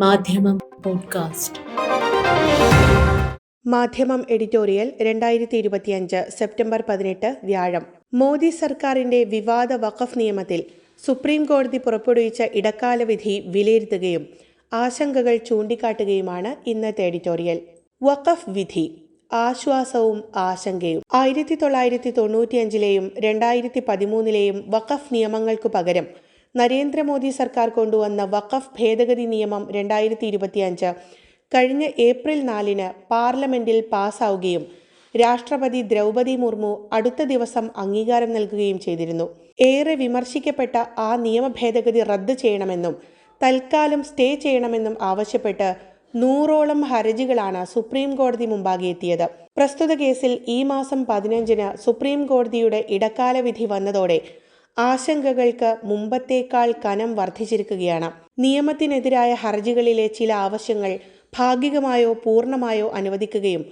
മാധ്യമം പോഡ്കാസ്റ്റ്. മാധ്യമം എഡിറ്റോറിയൽ രണ്ടായിരത്തി ഇരുപത്തിയഞ്ച് സെപ്റ്റംബർ പതിനെട്ട് വ്യാഴം. മോദി സർക്കാരിന്റെ വിവാദ വഖഫ് നിയമത്തിൽ സുപ്രീം കോടതി പുറപ്പെടുവിച്ച ഇടക്കാല വിധി വിലയിരുത്തുകയും ആശങ്കകൾ ചൂണ്ടിക്കാട്ടുകയുമാണ് ഇന്നത്തെ എഡിറ്റോറിയൽ. വഖഫ് വിധി ആശ്വാസവും ആശങ്കയും. ആയിരത്തി തൊള്ളായിരത്തി തൊണ്ണൂറ്റിയഞ്ചിലെയും രണ്ടായിരത്തി പതിമൂന്നിലെയും വഖഫ് നിയമങ്ങൾക്കു പകരം നരേന്ദ്രമോദി സർക്കാർ കൊണ്ടുവന്ന വഖഫ് ഭേദഗതി നിയമം രണ്ടായിരത്തി ഇരുപത്തിയഞ്ച് കഴിഞ്ഞ ഏപ്രിൽ നാലിന് പാർലമെന്റിൽ പാസ്സാവുകയും രാഷ്ട്രപതി ദ്രൗപതി മുർമു അടുത്ത ദിവസം അംഗീകാരം നൽകുകയും ചെയ്തിരുന്നു. ഏറെ വിമർശിക്കപ്പെട്ട ആ നിയമ ഭേദഗതി റദ്ദ് ചെയ്യണമെന്നും തൽക്കാലം സ്റ്റേ ചെയ്യണമെന്നും ആവശ്യപ്പെട്ട് നൂറോളം ഹർജികളാണ് സുപ്രീം കോടതി മുമ്പാകെ എത്തിയത്. പ്രസ്തുത കേസിൽ ഈ മാസം പതിനഞ്ചിന് സുപ്രീം കോടതിയുടെ ഇടക്കാല വിധി വന്നതോടെ ആശങ്കകൾക്ക് മുമ്പത്തേക്കാൾ കനം വർദ്ധിച്ചിരിക്കുകയാണ്. നിയമത്തിനെതിരായ ഹർജികളിലെ ചില ആവശ്യങ്ങൾ ഭാഗികമായോ പൂർണമായോ അനുവദിക്കുകയും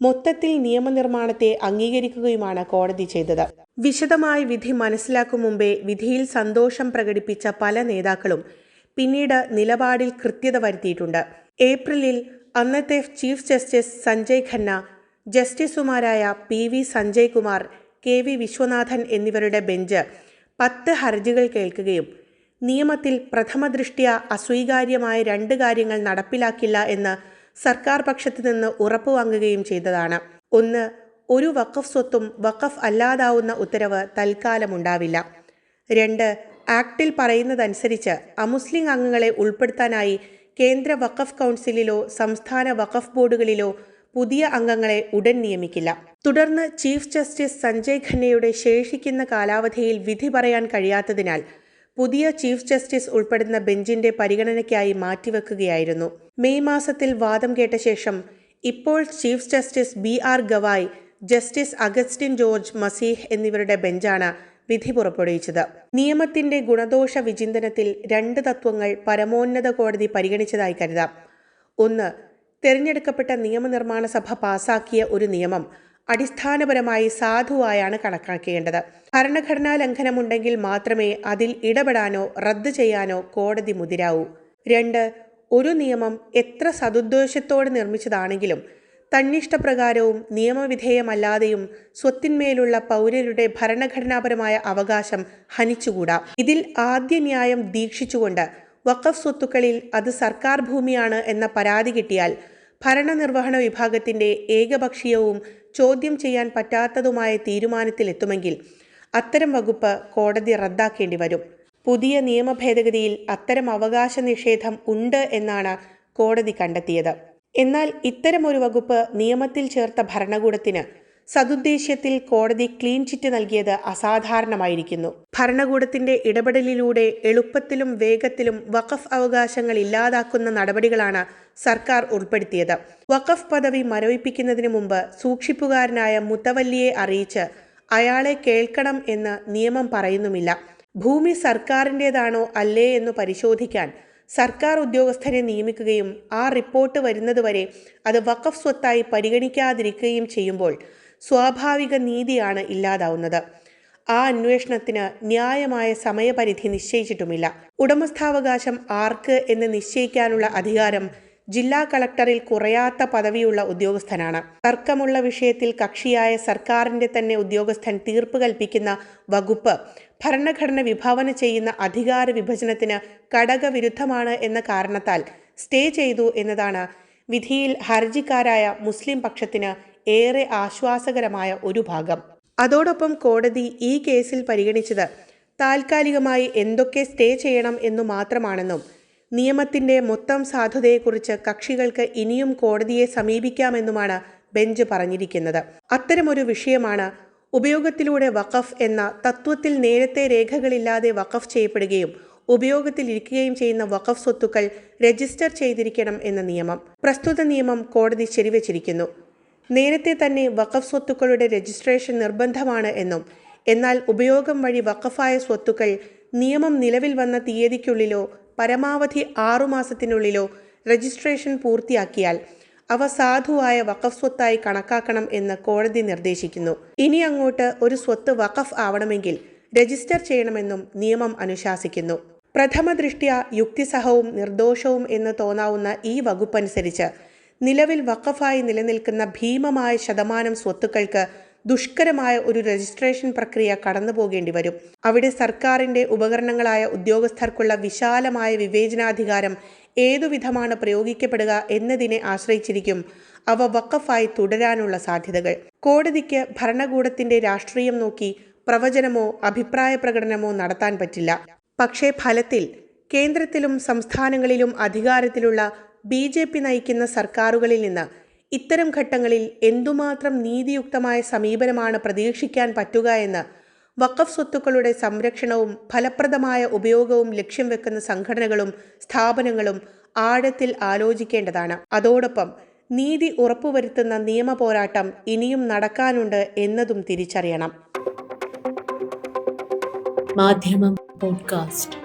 മൊത്തത്തിൽ നിയമനിർമ്മാണത്തെ അംഗീകരിക്കുകയുമാണ് കോടതി ചെയ്തത്. വിശദമായ വിധി മനസ്സിലാക്കും മുമ്പേ വിധിയിൽ സന്തോഷം പ്രകടിപ്പിച്ച പല നേതാക്കളും പിന്നീട് നിലപാടിൽ കൃത്യത വരുത്തിയിട്ടുണ്ട്. ഏപ്രിലിൽ അന്നത്തെ ചീഫ് ജസ്റ്റിസ് സഞ്ജയ് ഖന്ന ജസ്റ്റിസുമാരായ P V Sanjay Kumar K V Viswanathan എന്നിവരുടെ ബെഞ്ച് പത്ത് ഹർജികൾ കേൾക്കുകയും നിയമത്തിൽ പ്രഥമ ദൃഷ്ടിയ അസ്വീകാര്യമായ രണ്ട് കാര്യങ്ങൾ നടപ്പിലാക്കില്ല എന്ന് സർക്കാർ പക്ഷത്തു നിന്ന് ഉറപ്പുവാങ്ങുകയും ചെയ്തതാണ്. ഒന്ന് ഒരു വഖഫ് സ്വത്തും വഖഫ് അല്ലാതാവുന്ന ഉത്തരവ് തൽക്കാലമുണ്ടാവില്ല. രണ്ട് ആക്ടിൽ പറയുന്നതനുസരിച്ച് അമുസ്ലിം അംഗങ്ങളെ ഉൾപ്പെടുത്താനായി കേന്ദ്ര വഖഫ് കൗൺസിലിലോ സംസ്ഥാന വഖഫ് ബോർഡുകളിലോ പുതിയ അംഗങ്ങളെ ഉടൻ നിയമിക്കില്ല. തുടർന്ന് ചീഫ് ജസ്റ്റിസ് സഞ്ജയ് ഖന്നയുടെ ശേഷിക്കുന്ന കാലാവധിയിൽ വിധി പറയാൻ കഴിയാത്തതിനാൽ പുതിയ ചീഫ് ജസ്റ്റിസ് ഉൾപ്പെടുന്ന ബെഞ്ചിന്റെ പരിഗണനയ്ക്കായി മാറ്റിവെക്കുകയായിരുന്നു. മെയ് മാസത്തിൽ വാദം കേട്ട ശേഷം ഇപ്പോൾ chief justice B R Gavai justice Augustine George Masih എന്നിവരുടെ ബെഞ്ചാണ് വിധി പുറപ്പെടുവിച്ചത്. നിയമത്തിന്റെ ഗുണദോഷ വിചിന്തനത്തിൽ രണ്ട് തത്വങ്ങൾ പരമോന്നത കോടതി പരിഗണിച്ചതായി കരുതാം. ഒന്ന് തിരഞ്ഞെടുക്കപ്പെട്ട നിയമനിർമ്മാണ സഭ പാസാക്കിയ ഒരു നിയമം അടിസ്ഥാനപരമായി സാധുവായാണ് കണക്കാക്കേണ്ടത്. ഭരണഘടനാ ലംഘനമുണ്ടെങ്കിൽ മാത്രമേ അതിൽ ഇടപെടാനോ റദ്ദ് ചെയ്യാനോ കോടതി മുതിരാവൂ. രണ്ട് ഒരു നിയമം എത്ര സതുദ്ദേശത്തോടെ നിർമ്മിച്ചതാണെങ്കിലും തന്നിഷ്ടപ്രകാരവും നിയമവിധേയമല്ലാതെയും സ്വത്തിന്മേലുള്ള പൗരരുടെ ഭരണഘടനാപരമായ അവകാശം ഹനിച്ചുകൂടാ. ഇതിൽ ആദ്യ ന്യായം ദീക്ഷിച്ചുകൊണ്ട് വഖഫ് സ്വത്തുക്കളിൽ അത് സർക്കാർ ഭൂമിയാണ് എന്ന പരാതി കിട്ടിയാൽ ഭരണനിർവഹണ വിഭാഗത്തിന്റെ ഏകപക്ഷീയവും ചോദ്യം ചെയ്യാൻ പറ്റാത്തതുമായ തീരുമാനത്തിലെത്തുമെങ്കിൽ അത്തരം വകുപ്പ് കോടതി റദ്ദാക്കേണ്ടി വരും. പുതിയ നിയമ ഭേദഗതിയിൽ അത്തരം അവകാശ നിഷേധം ഉണ്ട് എന്നാണ് കോടതി കണ്ടെത്തിയത്. എന്നാൽ ഇത്തരമൊരു വകുപ്പ് നിയമത്തിൽ ചേർത്ത ഭരണകൂടത്തിന് സതുദ്ദേശ്യത്തിൽ കോടതി ക്ലീൻ ചിറ്റ് നൽകിയത് അസാധാരണമായിരിക്കുന്നു. ഭരണകൂടത്തിന്റെ ഇടപെടലിലൂടെ എളുപ്പത്തിലും വേഗത്തിലും വഖഫ് അവകാശങ്ങൾ ഇല്ലാതാക്കുന്ന നടപടികളാണ് സർക്കാർ ഉൾപ്പെടുത്തിയത്. വഖഫ് പദവി മരവിപ്പിക്കുന്നതിന് മുമ്പ് സൂക്ഷിപ്പുകാരനായ മുത്തവല്ലിയെ അറിയിച്ച് അയാളെ കേൾക്കണം എന്ന് നിയമം പറയുന്നുമില്ല. ഭൂമി സർക്കാരിന്റെതാണോ അല്ലേ എന്ന് പരിശോധിക്കാൻ സർക്കാർ ഉദ്യോഗസ്ഥരെ നിയമിക്കുകയും ആ റിപ്പോർട്ട് വരുന്നതുവരെ അത് വഖഫ് സ്വത്തായി പരിഗണിക്കാതിരിക്കുകയും ചെയ്യുമ്പോൾ സ്വാഭാവിക നീതിയാണ് ഇല്ലാതാവുന്നത്. ആ അന്വേഷണത്തിന് ന്യായമായ സമയപരിധി നിശ്ചയിച്ചിട്ടുമില്ല. ഉടമസ്ഥാവകാശം ആർക്ക് എന്ന് നിശ്ചയിക്കാനുള്ള അധികാരം ജില്ലാ കളക്ടറിൽ കുറയാത്ത പദവിയുള്ള ഉദ്യോഗസ്ഥനാണ്. തർക്കമുള്ള വിഷയത്തിൽ കക്ഷിയായ സർക്കാരിന്റെ തന്നെ ഉദ്യോഗസ്ഥൻ തീർപ്പ് കൽപ്പിക്കുന്ന വകുപ്പ് ഭരണഘടന വിഭാവന ചെയ്യുന്ന അധികാര വിഭജനത്തിന് ഘടകവിരുദ്ധമാണ് എന്ന കാരണത്താൽ സ്റ്റേ ചെയ്തു എന്നതാണ് വിധിയിൽ ഹർജിക്കാരായ മുസ്ലിം പക്ഷത്തിന് ഏറെ ആശ്വാസകരമായ ഒരു ഭാഗം. അതോടൊപ്പം കോടതി ഈ കേസിൽ പരിഗണിച്ചത് താൽക്കാലികമായി എന്തൊക്കെ സ്റ്റേ ചെയ്യണം എന്നു മാത്രമാണെന്നും നിയമത്തിന്റെ മൊത്തം സാധുതയെക്കുറിച്ച് കക്ഷികൾക്ക് ഇനിയും കോടതിയെ സമീപിക്കാമെന്നുമാണ് ബെഞ്ച് പറഞ്ഞിരിക്കുന്നത്. അത്തരമൊരു വിഷയമാണ് ഉപയോഗത്തിലൂടെ വഖഫ് എന്ന തത്വത്തിൽ നേരത്തെ രേഖകളില്ലാതെ വഖഫ് ചെയ്യപ്പെടുകയും ഉപയോഗത്തിലിരിക്കുകയും ചെയ്യുന്ന വഖഫ് സ്വത്തുക്കൾ രജിസ്റ്റർ ചെയ്തിരിക്കണം എന്ന നിയമം. പ്രസ്തുത നിയമം കോടതി ശരിവച്ചിരിക്കുന്നു. നേരത്തെ തന്നെ വഖഫ് സ്വത്തുക്കളുടെ രജിസ്ട്രേഷൻ നിർബന്ധമാണ് എന്നും എന്നാൽ ഉപയോഗം വഴി വഖഫായ സ്വത്തുക്കൾ നിയമം നിലവിൽ വന്ന തീയതിക്കുള്ളിലോ പരമാവധി ആറുമാസത്തിനുള്ളിലോ രജിസ്ട്രേഷൻ പൂർത്തിയാക്കിയാൽ അവ സാധുവായ വഖഫ് സ്വത്തായി കണക്കാക്കണം എന്ന് കോടതി നിർദ്ദേശിക്കുന്നു. ഇനി അങ്ങോട്ട് ഒരു സ്വത്ത് വഖഫ് ആവണമെങ്കിൽ രജിസ്റ്റർ ചെയ്യണമെന്നും നിയമം അനുശാസിക്കുന്നു. പ്രഥമ ദൃഷ്ട്യ യുക്തിസഹവും നിർദോഷവും എന്ന് തോന്നാവുന്ന ഈ വകുപ്പനുസരിച്ച് നിലവിൽ വഖഫായി നിലനിൽക്കുന്ന ഭീമമായ ശതമാനം സ്വത്തുക്കൾക്ക് ദുഷ്കരമായ ഒരു രജിസ്ട്രേഷൻ പ്രക്രിയ കടന്നു പോകേണ്ടി വരും. അവിടെ സർക്കാരിന്റെ ഉപകരണങ്ങളായ ഉദ്യോഗസ്ഥർക്കുള്ള വിശാലമായ വിവേചനാധികാരം ഏതുവിധമാണ് പ്രയോഗിക്കപ്പെടുക എന്നതിനെ ആശ്രയിച്ചിരിക്കും. അവ വഖഫായി തുടരാനുള്ള സാധ്യതകൾ. കോടതിക്ക് ഭരണകൂടത്തിന്റെ രാഷ്ട്രീയം നോക്കി പ്രവചനമോ അഭിപ്രായ പ്രകടനമോ നടത്താൻ പറ്റില്ല. പക്ഷേ ഫലത്തിൽ കേന്ദ്രത്തിലും സംസ്ഥാനങ്ങളിലും അധികാരത്തിലുള്ള ബി ജെ പി നയിക്കുന്ന സർക്കാരുകളിൽ നിന്ന് ഇത്തരം ഘട്ടങ്ങളിൽ എന്തുമാത്രം നീതിയുക്തമായ സമീപനമാണ് പ്രതീക്ഷിക്കാൻ പറ്റുക എന്ന് വഖഫ് സ്വത്തുക്കളുടെ സംരക്ഷണവും ഫലപ്രദമായ ഉപയോഗവും ലക്ഷ്യം വെക്കുന്ന സംഘടനകളും സ്ഥാപനങ്ങളും ആഴത്തിൽ ആലോചിക്കേണ്ടതാണ്. അതോടൊപ്പം നീതി ഉറപ്പുവരുത്തുന്ന നിയമ പോരാട്ടം ഇനിയും നടക്കാനുണ്ട് എന്നതും തിരിച്ചറിയണം. മാധ്യമം പോഡ്കാസ്റ്റ്.